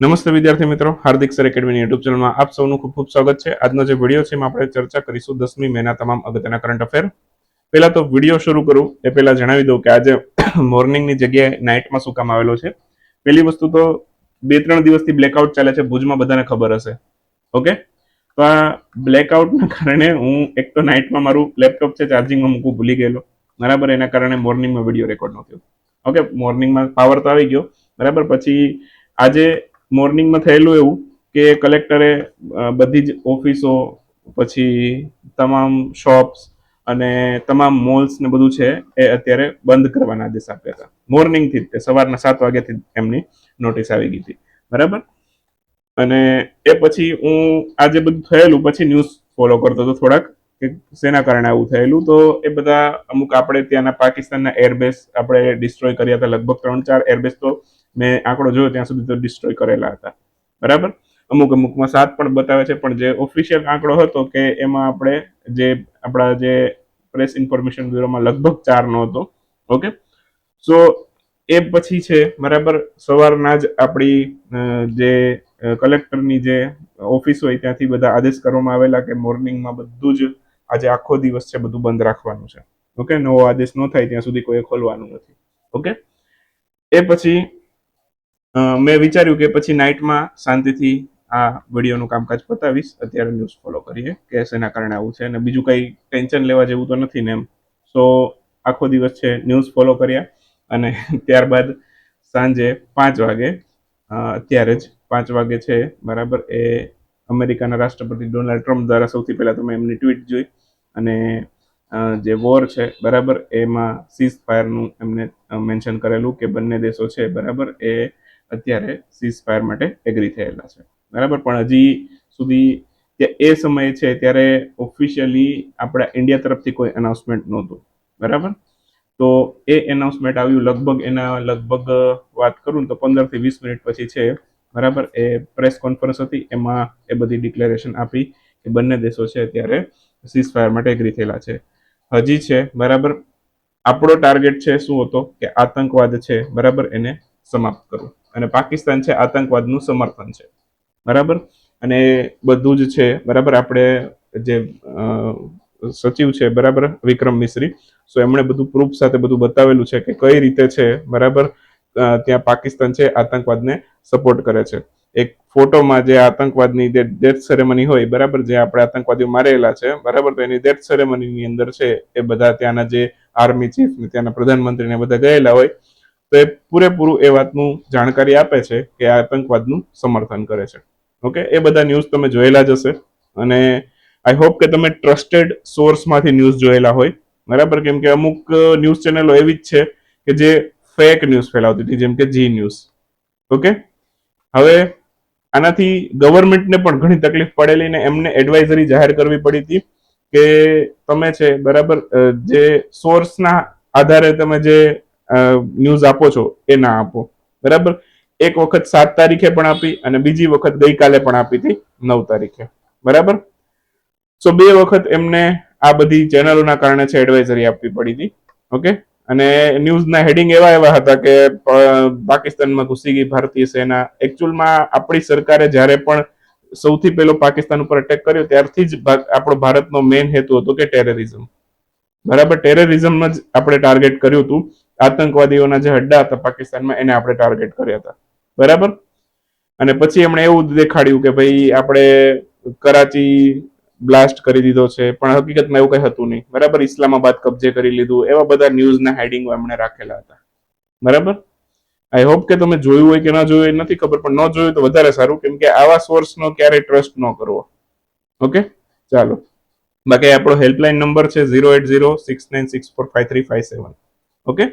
નમસ્તે વિદ્યાર્થી મિત્રો, હાર્દિક સર એકેડમીની યુટ્યુબ ચેનલમાં આપ સૌનું ખૂબ ખૂબ સ્વાગત છે. આજનો જે વીડિયો છે એમાં આપણે ચર્ચા કરીશું દસમી મેના તમામ અગત્યના કરંટ અફેર પહેલા તો વીડિયો શરૂ કરું, એ પહેલા જણાવી દઉં કે આજે મોર્નિંગની જગ્યાએ નાઇટમાં શું કામ આવેલો છે. પહેલી વસ્તુ તો બે ત્રણ દિવસથી બ્લેકઆઉટ ચાલે છે, ભુજમાં બધાને ખબર હશે. ઓકે? તો આ બ્લેકઆઉટના કારણે હું એક તો નાઇટમાં મારું લેપટોપ છે ચાર્જિંગમાં મૂકવું ભૂલી ગયેલો. બરાબર, એના કારણે મોર્નિંગમાં વીડિયો રેકોર્ડ ન ઓકે? મોર્નિંગમાં પાવર તો આવી ગયો. બરાબર, પછી આજે મોર્નિંગમાં થયેલું એવું કે કલેક્ટરે બધી જ ઓફિસો, પછી તમામ શોપ્સ અને તમામ મોલ્સ ને બધું છે એ અત્યારે બંધ કરવાના આદેશ આપ્યા હતા. મોર્નિંગથી જ સવારના સાત વાગ્યાથી એમની નોટિસ આવી ગઈ હતી. બરાબર? અને એ પછી હું આજે બધું થયેલું, પછી ન્યૂઝ ફોલો કરતો હતો થોડાક કે શેના કારણે આવું થયેલું? તો એ બધા અમુક આપણે ત્યાંના પાકિસ્તાનના એરબેસ આપણે ડિસ્ટ્રોય કર્યા હતા લગભગ ત્રણ ચાર એરબેસ તો મેં આંકડો જોયો ત્યાં સુધી તો ડિસ્ટ્રોય કરેલા હતા. બરાબર? અમુક અમુકમાં સાત પણ બતાવે છે, પણ જે ઓફિશિયલ આંકડો હતો કે એમાં આપણે જે આપણા જે પ્રેસ ઇન્ફોર્મેશન બ્યુરોમાં લગભગ ચારનો હતો ઓકે? સો એ પછી છે, બરાબર? સવારના જ આપણી જે કલેક્ટરની જે ઓફિસ હોય ત્યાંથી બધા આદેશ કરવામાં આવેલા કે મોર્નિંગમાં બધું જ આજે આખો દિવસ છે, બધું બંધ રાખવાનું છે. ઓકે? નવો આદેશ ન થાય ત્યાં સુધી કોઈ ખોલવાનું નથી. ઓકે? એ પછી મેં વિચાર્યું કે પછી નાઇટમાં શાંતિથી આ વિડીયોનું કામકાજ પતાવીશ. અત્યારે ન્યૂઝ ફોલો કરીએ કે શેના કારણે આવું છે અને બીજું કંઈ ટેન્શન લેવા જેવું તો નથી ને એમ. સો આખો દિવસ છે ન્યૂઝ ફોલો કર્યા અને ત્યારબાદ સાંજે પાંચ વાગે અત્યારે જ પાંચ વાગે છે, બરાબર, એ અમેરિકાના રાષ્ટ્રપતિ ડોનાલ્ડ ટ્રમ્પ દ્વારા સૌથી પહેલાં તમે એમની ટ્વીટ જોઈ અને જે વોર છે, બરાબર, એમાં સીઝ ફાયરનું એમને મેન્શન કરેલું કે બંને દેશો છે, બરાબર, એ અત્યારે સીઝ ફાયર માટે એગ્રી થયેલા છે. બરાબર? પણ હજી સુધી એ સમયે છે ત્યારે ઓફિશિયલી આપણા ઇન્ડિયા તરફથી કોઈ અનાઉન્સમેન્ટ નહોતું. બરાબર? તો એ એનાઉન્સમેન્ટ આવ્યું લગભગ એના લગભગ, વાત કરું તો પંદરથી વીસ મિનિટ પછી છે. બરાબર? એ પ્રેસ કોન્ફરન્સ હતી. એમાં એ બધી ડિક્લેરેશન આપી કે બંને દેશો છે અત્યારે સીઝ ફાયર માટે એગ્રી થયેલા છે. હજી છે, બરાબર? આપણો ટાર્ગેટ છે શું હતો? કે આતંકવાદ છે. બરાબર? એને સમાપ્ત કરવું અને પાકિસ્તાન છે, આતંકવાદનું સમર્થન છે. બરાબર? અને બધું જ છે, બરાબર? આપણે જે સચિવ છે, બરાબર? વિક્રમ મિશ્રી. સો એમણે બધું પ્રૂફ સાથે બધું બતાવેલું છે કે કઈ રીતે છે, બરાબર? ત્યાં પાકિસ્તાન છે, આતંકવાદને સપોર્ટ કરે છે. એક ફોટોમાં જે આતંકવાદની જે ડેથ સેરેમની હોય, બરાબર? જે આપણે આતંકવાદીઓ મારેલા છે, બરાબર? તો એની ડેથ સેરેમનીની અંદર છે, એ બધા ત્યાંના જે આર્મી ચીફ ને ત્યાંના પ્રધાનમંત્રીને બધા ગયેલા હોય તો એ પૂરેપૂરું એ વાતનું જાણકારી આપે છે કે આ આતંકવાદનું સમર્થન કરે છે. ઓકે? એ બધા ન્યૂઝ તમે જોયેલા જ હશે. અને આઈ હોપ કે તમે ટ્રસ્ટેડ સોર્સમાંથી ન્યૂઝ જોયેલા હોય. બરાબર? કેમ કે અમુક ન્યૂઝ ચેનલો એવી જ છે કે જે ફેક ન્યૂઝ ફેલાવતી હતી, જેમ કે જી ન્યૂઝ. ઓકે? હવે આનાથી ગવર્મેન્ટને પણ ઘણી તકલીફ પડેલી ને એમને એડવાઇઝરી જાહેર કરવી પડી હતી કે તમે છે, બરાબર જે સોર્સના આધારે તમે જે ન્યૂઝ આપો છો, એ ના આપો. બરાબર? એક વખત સાત તારીખે પણ આપી અને બીજી વખત ગઈકાલે પણ આપી હતી, નવ તારીખે. બરાબર? સો બે વખત એમને આ બધી ચેનલોના કારણે છે એડવાઇઝરી આપવી પડી હતી. ઓકે અને ન્યૂઝના હેડિંગ એવા એવા હતા કે પાકિસ્તાનમાં ઘૂસી ગઈ ભારતીય સેના. એકચ્યુઅલમાં આપણી સરકારે જ્યારે પણ સૌથી પહેલો પાકિસ્તાન ઉપર અટેક કર્યો, ત્યારથી જ આપણો ભારતનો મેઇન હેતુ હતો કે ટેરરિઝમ બરાબર? ટેરરિઝમ જ આપણે ટાર્ગેટ કર્યું હતું. આતંકવાદીઓના જે હડ્ડા હતા પાકિસ્તાનમાં, એને આપણે ટાર્ગેટ કર્યા હતા. બરાબર? અને પછી એમણે એવું દેખાડ્યું કે ભાઈ, આપણે કરાચી બ્લાસ્ટ કરી દીધો છે, પણ હકીકતમાં એવું કઈ હતું નહીં. બરાબર? ઇસ્લામાબાદ કબજે કરી લીધું, એવા બધા ન્યૂઝના હેડિંગો એમણે રાખેલા હતા. બરાબર? આઈ હોપ કે તમે જોયું હોય કે ન જોયું હોય, નથી ખબર, પણ ન જોયું તો વધારે સારું, કેમ કે આવા સોર્સનો ક્યારેય ટ્રસ્ટ ન કરવો. ઓકે ચાલો. બાકી આપણો હેલ્પલાઇન નંબર છે zero eight zero six nine six four five three five seven okay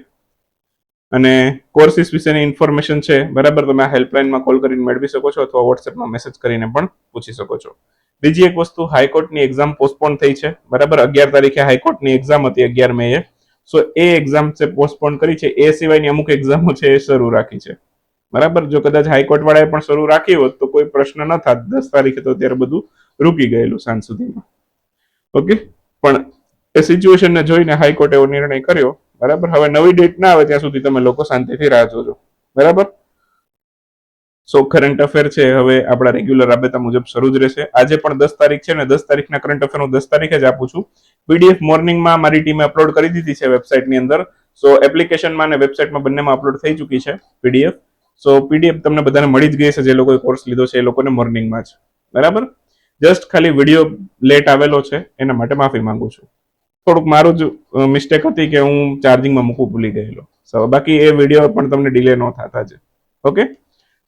અને કોર્સિસ વિશેની ઇન્ફોર્મેશન છે, બરાબર? તમે આ હેલ્પલાઇનમાં કોલ કરીને મેળવી શકો છો અથવા વોટ્સએપમાં મેસેજ કરીને પણ પૂછી શકો છો. બીજી એક વસ્તુ હાઈકોર્ટની એક્ઝામ પોસ્ટપોન થઈ છે, બરાબર? અગિયાર તારીખે હાઈકોર્ટની એક્ઝામ હતી અગિયાર મે સો એ એક્ઝામ છે પોસ્ટપોન કરી છે. એ સિવાયની અમુક એક્ઝામો છે એ શરૂ રાખી છે. બરાબર? જો કદાચ હાઈકોર્ટ વાળાએ પણ શરૂ રાખી હોત તો કોઈ પ્રશ્ન ન થાત. દસ તારીખે તો અત્યારે બધું રૂકી ગયેલું સાંજ સુધીમાં. ઓકે પણ એ સિચ્યુએશનને જોઈને હાઈકોર્ટે એવો નિર્ણય કર્યો બરાબર? હવે નવી ડેટ ના આવે ત્યાં સુધી તમે લોકો શાંતિથી રાહ જોજો. બરાબર? સો કરંટ અફેર છે, હવે આપણા રેગ્યુલર રાબેતા મુજબ શરૂ જ રહેશે. આજે પણ દસ તારીખ છે ને દસ તારીખના કરંટ અફેર હું દસ તારીખે જ આપું છું. પીડીએફ મોર્નિંગમાં મારી ટીમે અપલોડ કરી દીધી છે વેબસાઇટની અંદર. સો એપ્લિકેશનમાં અને વેબસાઇટમાં બંનેમાં અપલોડ થઈ ચૂકી છે પીડીએફ સો પીડીએફ તમને બધાને મળી જ ગઈ છે જે લોકોએ કોર્સ લીધો છે એ લોકોને મોર્નિંગમાં જ. બરાબર? જસ્ટ ખાલી વીડિયો લેટ આવેલો છે, એના માટે માફી માંગુ છું. થોડુંક મારું જ મિસ્ટેક હતી કે હું ચાર્જિંગમાં મૂકવું ભૂલી ગયેલો. સો બાકી એ વીડિયો પણ તમને ડિલે ન થતા છે ઓકે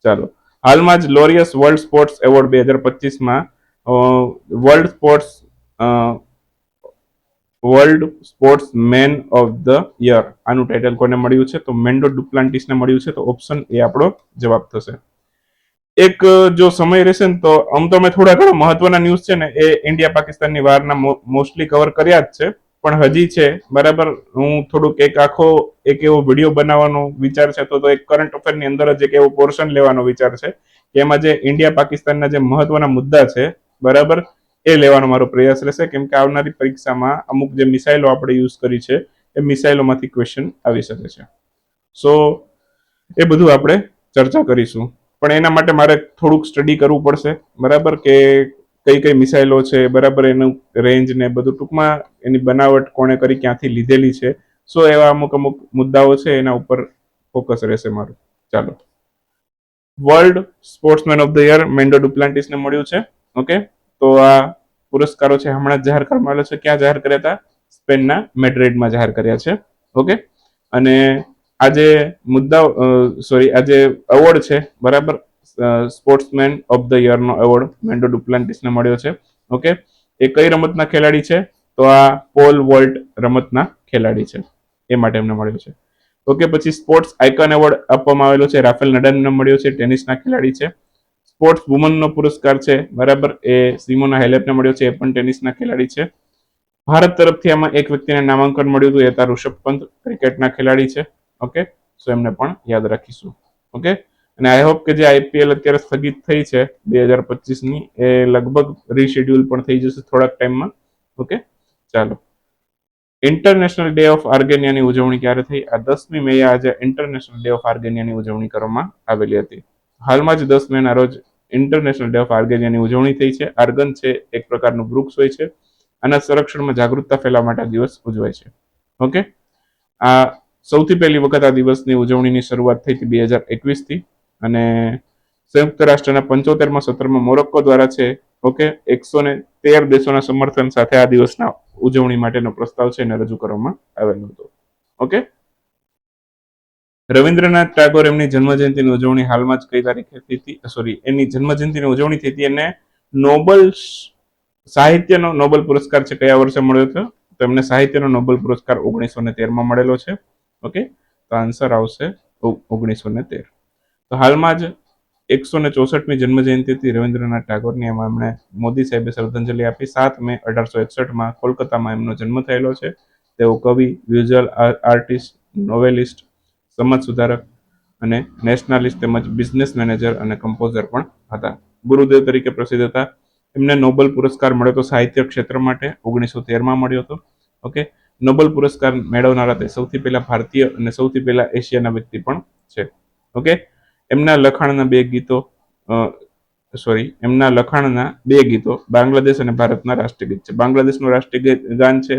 ચાલો. હાલમાં જ લોરિયસ વર્લ્ડ સ્પોર્ટ્સ એવોર્ડ બે હજાર પચીસમાં world sports world sports man of the year આનું ટાઇટલ કોને મળ્યું છે? તો મેન્ડો ડુપ્લાન્ટિસને મળ્યું છે. તો ઓપ્શન એ આપણો જવાબ થશે. એક, જો સમય રહેશે ને તો આમ તો મેં થોડા ઘણા મહત્વના ન્યૂઝ છે ને, એ ઇન્ડિયા પાકિસ્તાનની વારના મોસ્ટલી કવર કર્યા જ છે. પણ હજી છે, બરાબર, હું થોડુંક એક આખો, એક એવો વીડિયો બનાવવાનો વિચાર છે, તો એક કરંટ અફેરની અંદર જ એક એવો પોર્શન લેવાનો વિચાર છે, કે એમાં જે ઇન્ડિયા પાકિસ્તાનના જે મહત્વના મુદ્દા છે, બરાબર, એ લેવાનો મારો પ્રયાસ રહેશે. કેમ કે આવનારી પરીક્ષામાં અમુક જે મિસાઇલો આપણે યુઝ કરી છે, એ મિસાઇલોમાંથી ક્વેશ્ચન આવી શકે છે. સો એ બધું આપણે ચર્ચા કરીશું. પણ એના માટે મારે થોડુંક સ્ટડી કરવું પડશે. બરાબર કે કઈ કઈ મિસાઇલો છે, બરાબર એનું રેન્જ ને બધું ટૂંકમાં એની બનાવટ કોણે કરી, ક્યાંથી લીધેલી છે. સો એવા અમુક અમુક મુદ્દાઓ છે, એના ઉપર ફોકસ રહેશે મારું. ચાલો. World sportsman of the year Mondo ડુપ્લાન્ટિસને મળ્યું છે. ઓકે તો આ પુરસ્કારો છે, હમણાં જાહેર કરવામાં આવેલા છે. ક્યાં જાહેર કર્યા હતા? સ્પેનના મેડ્રિડમાં જાહેર કર્યા છે. ઓકે અને આજે મુદ્દા સોરી આજે એવોર્ડ છે, બરાબર? સ્પોર્ટ્સમેન ઓફ ધ યરનો એવોર્ડ મેન્ડો ડુપ્લાન્ટિસને મળ્યો છે. ઓકે એ કઈ રમતના ખેલાડી છે? તો આ પોલ વોલ્ટ રમતના ખેલાડી છે. એ માટે એમને મળ્યો છે. ઓકે પછી સ્પોર્ટ્સ આઇકન એવોર્ડ આપવામાં આવેલો છે. રાફેલ નડાલને મળ્યો છે. ટેનિસના ખેલાડી છે. સ્પોર્ટ્સ વુમનનો પુરસ્કાર છે. બરાબર? એ સિમોના હેલેપને મળ્યો છે. એ પણ ટેનિસના ખેલાડી છે. ભારત તરફથી આમાં એક વ્યક્તિને નામાંકન મળ્યું હતું. એ હતા ઋષભ પંત, ક્રિકેટના ખેલાડી છે. ઓકે સો એમને પણ યાદ રાખીશું. ઓકે અને આઈ હોપ કે જે આઈપીએલ અત્યારે સ્થગિત થઈ છે, બે હજાર પચીસની, એ લગભગ રીશેડ્યુલ પણ થઈ જશે થોડાક ટાઈમમાં. ઓકે ચાલો. ઇન્ટરનેશનલ ડે ઓફ આર્ગેનિયાની ઉજવણી ક્યારે થઈ? આ દસમી મે આજે ઇન્ટરનેશનલ ડે ઓફ આર્ગેનિયાની ઉજવણી કરવામાં આવેલી હતી. હાલમાં જ દસ મેના રોજ ઇન્ટરનેશનલ ડે ઓફ આર્ગેનિયાની ઉજવણી થઈ છે. આર્ગન છે, એક પ્રકારનું વૃક્ષ હોય છે. આના સંરક્ષણમાં જાગૃતતા ફેલાવવા માટે દિવસ ઉજવાય છે. ઓકે આ સૌથી પહેલી વખત આ દિવસની ઉજવણીની શરૂઆત થઈ હતી બે હજાર એકવીસથી અને સંયુક્ત રાષ્ટ્રના પંચોતેરમાં સત્રમાં મોરક્કો દ્વારા છે, ઓકે એકસો ને તેર દેશોના સમર્થન સાથે આ દિવસના ઉજવણી માટેનો પ્રસ્તાવ છે એને રજૂ કરવામાં આવેલો હતો, ઓકે? રવિન્દ્રનાથ ટાગોર એમની જન્મજયંતિની ઉજવણી હાલમાં જ કઈ તારીખે થઈ હતી? સોરી એની જન્મજયંતિની ઉજવણી થઈ હતી એને નોબલ સાહિત્યનો નોબલ પુરસ્કાર છે, કયા વર્ષે મળ્યો હતો? તો એમને સાહિત્યનો નોબલ પુરસ્કાર ઓગણીસો ને તેરમાં મળેલો છે. ઓકે તો આન્સર આવશે ઓગણીસો ને તેર તો હાલમાં જ એકસો ને ચોસઠમી જન્મજયંતિથી રવિન્દ્રનાથ ટાગોરની એમાં એમણે મોદી સાહેબે શ્રદ્ધાંજલિ આપી. સાત મે અઢારસો એકસઠમાં કોલકાતામાં એમનો જન્મ થયેલો છે. તેઓ કવિ વિઝ્યુઅલ આર્ટિસ્ટ નોવેલિસ્ટ સમાજ સુધારક અને નેશનાલિસ્ટ તેમજ બિઝનેસ મેનેજર અને કમ્પોઝર પણ હતા. ગુરુદેવ તરીકે પ્રસિદ્ધ હતા. એમને નોબલ પુરસ્કાર મળ્યો હતો સાહિત્ય ક્ષેત્ર માટે ઓગણીસો તેરમાં મળ્યો હતો. ઓકે નોબલ પુરસ્કાર મેળવનારા તે સૌથી પહેલા ભારતીય અને સૌથી પહેલા એશિયાના વ્યક્તિ પણ છે. ઓકે? એમના લખાણના બે ગીતો સોરી એમના લખાણના બે ગીતો બાંગ્લાદેશ અને ભારતના રાષ્ટ્રગીત છે. બાંગ્લાદેશનું રાષ્ટ્રીય ગાન છે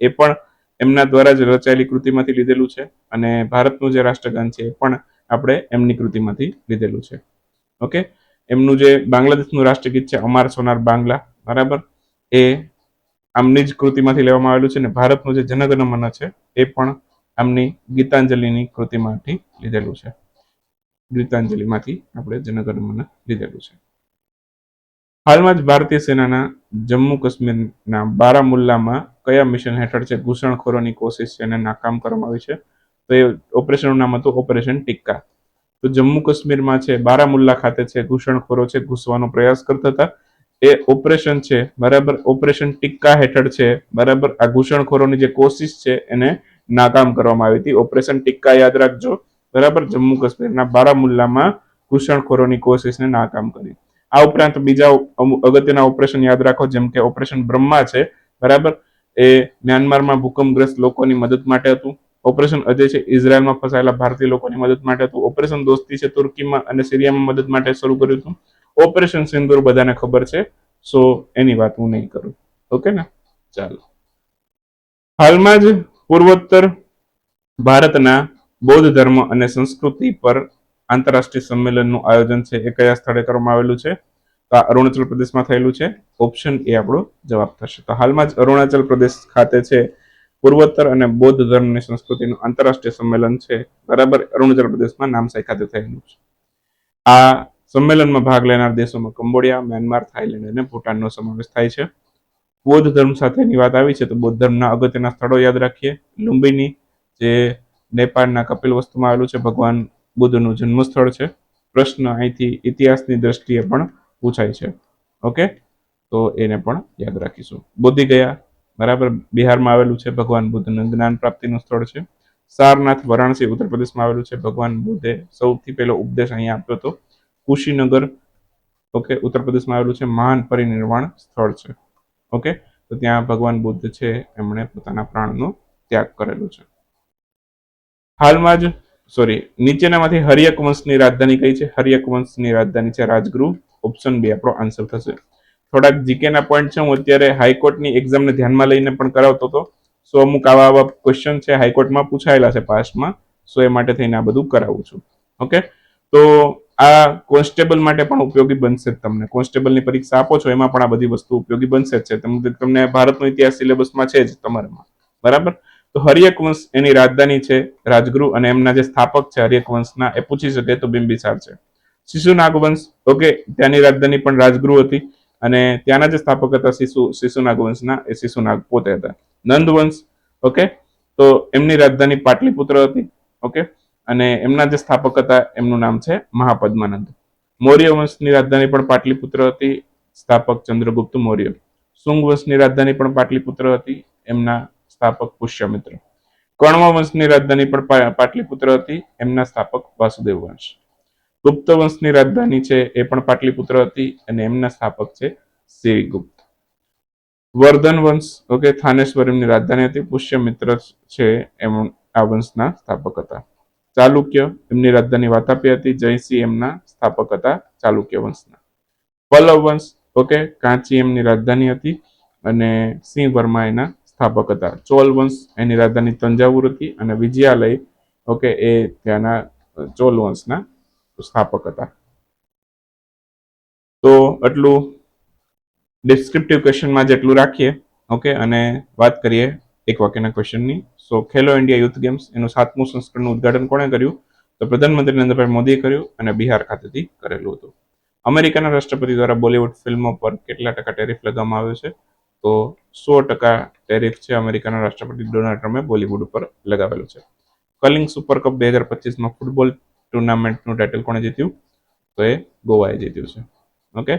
એ પણ એમના દ્વારા જ રચાયેલી કૃતિમાંથી લીધેલું છે અને ભારતનું જે રાષ્ટ્રગાન છે એ પણ આપણે એમની કૃતિમાંથી લીધેલું છે. ઓકે? એમનું જે બાંગ્લાદેશનું રાષ્ટ્રગીત છે, અમાર સોનાર બાંગ્લા બરાબર? એ આમની જ કૃતિમાંથી લેવામાં આવેલું છે અને ભારતનું જે જનગણ મન છે, એ પણ આમની ગીતાંજલિની કૃતિમાંથી લીધેલું છે. ગીતાંજલિમાંથી આપણે જનગણ મન લીધેલું છે. હાલમાં જ ભારતીય સેનાના જમ્મુ કાશ્મીરના બારામુલ્લામાં કયા મિશન હેઠળ છે, ઘૂસણખોરોની કોશિશ છે એને નાકામ કરવામાં આવી છે, તો એ ઓપરેશનનું નામ હતું ઓપરેશન ટિક્કા. તો જમ્મુ કાશ્મીરમાં છે, બારામુલ્લા ખાતે છે, ઘૂસણખોરો છે, ઘૂસવાનો પ્રયાસ કરતા હતા. એ ઓપરેશન છે, બરાબર? ઓપરેશન ટિક્કા હેઠળ છે, બરાબર? આ ઘૂસણખોરોની જે કોશિશ છે, એને નાકામ કરવામાં આવી હતી. ઓપરેશન ટિક્કા યાદ રાખજો, બરાબર? જમ્મુ કાશ્મીરના બારામુલ્લામાં ઘૂસણખોરોની કોશિશને નાકામ કરી. આ ઉપરાંત બીજા અગત્યના ઓપરેશન યાદ રાખો, જેમ કે ઓપરેશન બ્રહ્મા છે, બરાબર? એ મ્યાનમારમાં ભૂકંપગ્રસ્ત લોકોની મદદ માટે હતું. ઓપરેશન અજય છે, ઇઝરાયલમાં ફસાયેલા ભારતીય લોકોની મદદ માટે હતું. ઓપરેશન દોસ્તી છે, તુર્કીમાં અને સિરિયામાં મદદ માટે શરૂ કર્યું હતું. ઓપરેશન સિંદૂર બધાને ખબર છે. સો એની વાત હું નહીં કરું. ઓકે ને? ચાલો. હાલમાં જ પૂર્વોત્તર ભારતના બૌદ્ધ ધર્મ અને સંસ્કૃતિ પર આંતરરાષ્ટ્રીય સંમેલનનું આયોજન છે. એ કયા સ્થળે કરવામાં આવેલું છે? તો આ અરુણાચલ પ્રદેશમાં થયેલું છે. ઓપ્શન એ આપણો જવાબ થશે. તો હાલમાં જ અરુણાચલ પ્રદેશ ખાતે છે. પૂર્વોત્તર અને બૌદ્ધ ધર્મની સંસ્કૃતિનું આંતરરાષ્ટ્રીય સંમેલન છે. બરાબર અરુણાચલ પ્રદેશમાં નામસાઈ ખાતે થયેલું છે. આ સંમેલનમાં ભાગ લેનાર દેશોમાં કંબોડિયા, મ્યાનમાર, થાઇલેન્ડ અને ભૂટાનનો સમાવેશ થાય છે. બૌદ્ધ ધર્મ સાથેની વાત આવી છે તો બૌદ્ધ ધર્મના અગત્યના સ્થળો યાદ રાખીએ. લુંબિની, જે નેપાળના કપિલ વસ્તુમાં આવેલું છે, ભગવાન બુદ્ધનું જન્મસ્થળ છે. પ્રશ્ન અહીંથી ઇતિહાસની દ્રષ્ટિએ પણ પૂછાય છે. ઓકે? તો એને પણ યાદ રાખીશું. બોધી ગયા, બરાબર બિહારમાં આવેલું છે, ભગવાન બુદ્ધનું જ્ઞાન પ્રાપ્તિનું સ્થળ છે. સારનાથ, વારાણસી, ઉત્તર પ્રદેશમાં આવેલું છે, ભગવાન બુદ્ધે સૌથી પહેલો ઉપદેશ અહીંયા આપ્યો હતો. કુશીનગર ઓકે ઉત્તર પ્રદેશમાં આવેલું છે મહાન પરિનિર્વાણ સ્થળ છે. ઓકે તો ત્યાં ભગવાન બુદ્ધ છે, એમણે પોતાના પ્રાણનો ત્યાગ કરેલો છે. હાલમાં જ સોરી નીચેનામાંથી હરિયક વંશની રાજધાની કઈ છે? હરિયક વંશની રાજધાની છે રાજગૃહ ઓપ્શન બી, આપણો આન્સર થશે. થોડાક જીકેના પોઈન્ટ છે, હું અત્યારે હાઈકોર્ટની એક્ઝામને ધ્યાનમાં લઈને પણ કરાવતો હતો. સો અમુક આવા આવા ક્વેશ્ચન છે, હાઈકોર્ટમાં પૂછાયેલા છે પાસ્ટમાં સો એ માટે થઈને આ બધું કરાવું છું. ઓકે તો આ કોન્સ્ટેબલ માટે પણ ઉપયોગી બનશે તમને. કોન્સ્ટેબલની પરીક્ષા આપો છો, એમાં પણ આ બધી વસ્તુ ઉપયોગી બનશે જ છે. તમને ભારતનો ઇતિહાસ સિલેબસમાં છે જ તમારામાં. બરાબર? તો હરિયક વંશ એની રાજધાની છે રાજગૃહ અને એમના જે સ્થાપક છે હરિયક વંશના એ પૂછી શકે તો બિંબિસાર છે. શિશુ વંશ ઓકે, ત્યાંની રાજધાની પણ રાજગૃહ હતી અને ત્યાંના જે સ્થાપક હતા શિશુ શિશુ નાગવંશના, એ શિશુનાગ પોતે હતા. નંદ વંશ ઓકે, તો એમની રાજધાની પાટલીપુત્ર હતી, ઓકે અને એમના જે સ્થાપક હતા, એમનું નામ છે મહાપદ્માનંદ. મૌર્ય વંશની રાજધાની પણ પાટલીપુત્ર હતી, સ્થાપક ચંદ્રગુપ્ત મૌર્ય. શુંગ વંશની રાજધાની પણ પાટલીપુત્ર હતી, એમના સ્થાપક પુષ્યમિત્ર. કર્ણવ વંશની રાજધાની પણ પાટલીપુત્ર હતી, એમના સ્થાપક વાસુદેવ વંશ. ગુપ્ત વંશની રાજધાની છે એ પણ પાટલીપુત્ર હતી અને એમના સ્થાપક છે શ્રીગુપ્ત. વર્ધન વંશ ઓકે થાનેશ્વરીની રાજધાની હતી, પુષ્યમિત્ર છે એમ, આ વંશના સ્થાપક હતા. ચાલુક્ય, એમની રાજધાની વાતાપી હતી, જયસિંહ એમના સ્થાપક હતા, ચાલુક્ય વંશના. પલ્લવ વંશ, ઓકે, કાંચી એમની રાજધાની હતી અને સિંહ વર્મા એના સ્થાપક હતા. ચોલ વંશ, એની રાજધાની તંજાવુર હતી અને વિજયાલય, ઓકે, એ ત્યાંના ચોલ વંશના સ્થાપક હતા. તો આટલું ડિસ્ક્રિપ્ટિવ ક્વેશ્ચનમાં જેટલું રાખીએ, ઓકે, અને વાત કરીએ એક વાક્યના ક્વેશ્ચનની so Khelo India youth games એનું સાતમું સંસ્કરણનું ઉદઘાટન કોણે કર્યું? તો પ્રધાનમંત્રી નરેન્દ્રભાઈ મોદીએ કર્યું અને બિહાર ખાતેથી કરેલું હતું. અમેરિકાના રાષ્ટ્રપતિ દ્વારા બોલિવૂડ ફિલ્મો પર કેટલા ટકા ટેરિફ લગાવવામાં આવ્યો છે? તો સો ટકા ટેરિફ છે અમેરિકાના રાષ્ટ્રપતિ ડોનાલ્ડ ટ્રમ્પે બોલિવૂડ ઉપર લગાવેલું છે. કલિંગ સુપર કપ બે હજાર પચીસમાં ફૂટબોલ ટુર્નામેન્ટનું ટાઇટલ કોણે જીત્યું? તો એ ગોવાએ જીત્યું છે. ઓકે?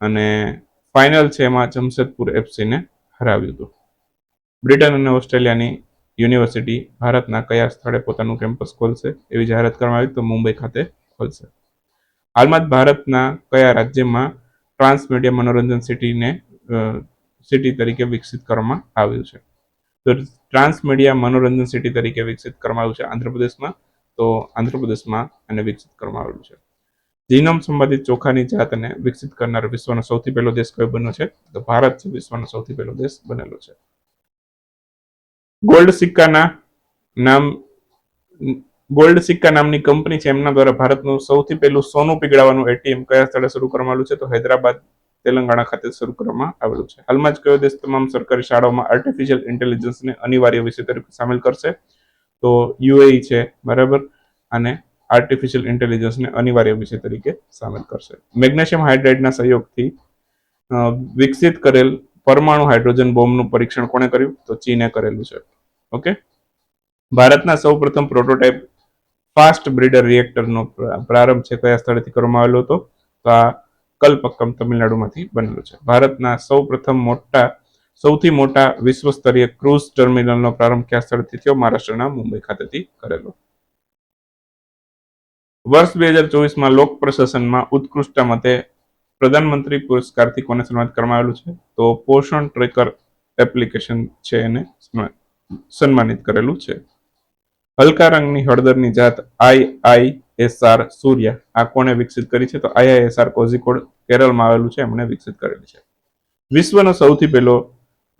અને ફાઇનલ છે એમાં જમશેદપુર એફસીને હરાવ્યું હતું. બ્રિટન અને ઓસ્ટ્રેલિયાની યુનિવર્સિટી ભારતના કયા સ્થળે પોતાનું કેમ્પસ ખોલશે એવી જાહેરાત કરવામાં આવી તો મુંબઈ ખાતે ખોલશે. હાલમાં જ ભારતના કયા રાજ્યમાં ટ્રાન્સ મીડિયા મનોરંજન સિટીને સિટી તરીકે વિકસિત કરવામાં આવ્યું છે? તો ટ્રાન્સ મીડિયા મનોરંજન સિટી તરીકે વિકસિત કરવામાં આવ્યું છે આંધ્રપ્રદેશમાં, તો આંધ્રપ્રદેશમાં આને વિકસિત કરવામાં આવેલું છે. જીનોમ સંબંધિત ચોખાની જાતને વિકસિત કરનાર વિશ્વનો સૌથી પહેલો દેશ કયો બન્યો છે? તો ભારત વિશ્વનો સૌથી પહેલો દેશ બનેલો છે. ગોલ્ડ સિક્કાના નામ, ગોલ્ડ સિક્કા નામની કંપની છે, એમના દ્વારા ભારતનું સૌથી પહેલું સોનું પીગળાવવાનું એટીએમ કયા સ્થળે શરૂ કરવામાં આવ્યું છે, તો હૈદરાબાદ, તેલંગાણા ખાતે શરૂ કરવામાં આવેલું છે. હાલમાં જ કયો દેશ તમામ સરકારી શાળાઓમાં આર્ટિફિશિયલ ઇન્ટેલિજન્સને અનિવાર્ય વિષય તરીકે સામેલ કરશે? તો યુએઈ છે, બરાબર? અને આર્ટિફિશિયલ ઇન્ટેલિજન્સને અનિવાર્ય વિષય તરીકે સામેલ કરશે. મેગ્નેશિયમ હાઇડ્રાઇડના સહયોગથી વિકસિત કરેલ પરમાણુ હાઇડ્રોજન બોમ્બનું પરીક્ષણ કોણે કર્યું? તો ચીને કરેલું છે. ઓકે? ભારતના સૌપ્રથમ પ્રોટોટાઇપ ફાસ્ટ બ્રીડર રિએક્ટરનો પ્રારંભ છે કયા સ્થળેથી કરવામાં આવેલો હતો? તો આ કલ્પક્કમ તમિલનાડુમાંથી બનેલો છે. ભારતના સૌપ્રથમ મોટા, સૌથી મોટા વિશ્વ સ્તરીય ક્રૂઝ ટર્મિનલનો પ્રારંભ કયા સ્થળથી થયો? મહારાષ્ટ્રના મુંબઈ ખાતેથી કરેલો. વર્ષ બે હજાર ચોવીસમાં લોક પ્રશાસનમાં ઉત્કૃષ્ટતા મતે પ્રધાનમંત્રી પુરસ્કારથી કોને સન્માનિત કરવામાં આવેલું છે? તો પોષણ ટ્રેકર એપ્લિકેશન છે એને સન્માનિત કરેલું છે. હલકા રંગની હળદરની જાત આઈ આઈ એસ સૂર્ય, આ કોણે વિકસિત કરી છે? તો આઈઆઈએસઆર કોઝિકોડ કેરળમાં આવેલું છે, એમણે વિકસિત કરેલી છે. વિશ્વનો સૌથી પહેલો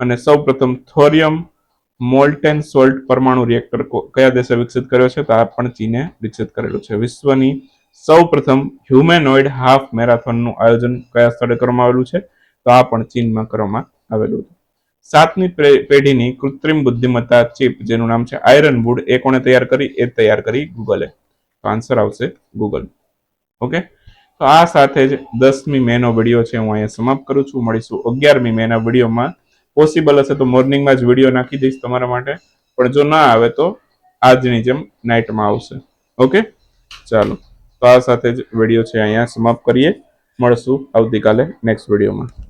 અને સૌ પ્રથમ થોરિયમ મોલ્ટેન સોલ્ટ પરમાણુ રિએક્ટર કયા દેશે વિકસિત કર્યો છે? તો આ પણ ચીને વિકસિત કરેલું છે. વિશ્વની સૌ પ્રથમ હ્યુમેનોઇડ હાફ મેરાથોનનું આયોજન કયા સ્થળે કરવામાં આવેલું છે? તો આ પણ ચીનમાં કરવામાં આવેલું હતું. સાતમી પેઢીની કૃત્રિમ બુદ્ધિમત્તા ચિપ, જેનું નામ છે આયરન વુડ એ કોણે તૈયાર કરી? એ તૈયાર કરી ગૂગલે. તો આન્સર આવશે ગૂગલ. ઓકે? તો આ સાથે જ દસમી મેનો વીડિયો છે, હું અહીંયા સમાપ્ત કરું છું. મળીશું અગિયારમી મેના વિડીયોમાં. પોસિબલ હશે તો મોર્નિંગમાં જ વીડિયો નાખી દઈશ તમારા માટે. પણ જો ના આવે તો આજની જેમ નાઇટમાં આવશે. ઓકે? ચાલો. તો આ સાથે જ વીડિયો છે અહીંયા સમાપ્ત કરીએ. મળશું આવતીકાલે નેક્સ્ટ વિડીયોમાં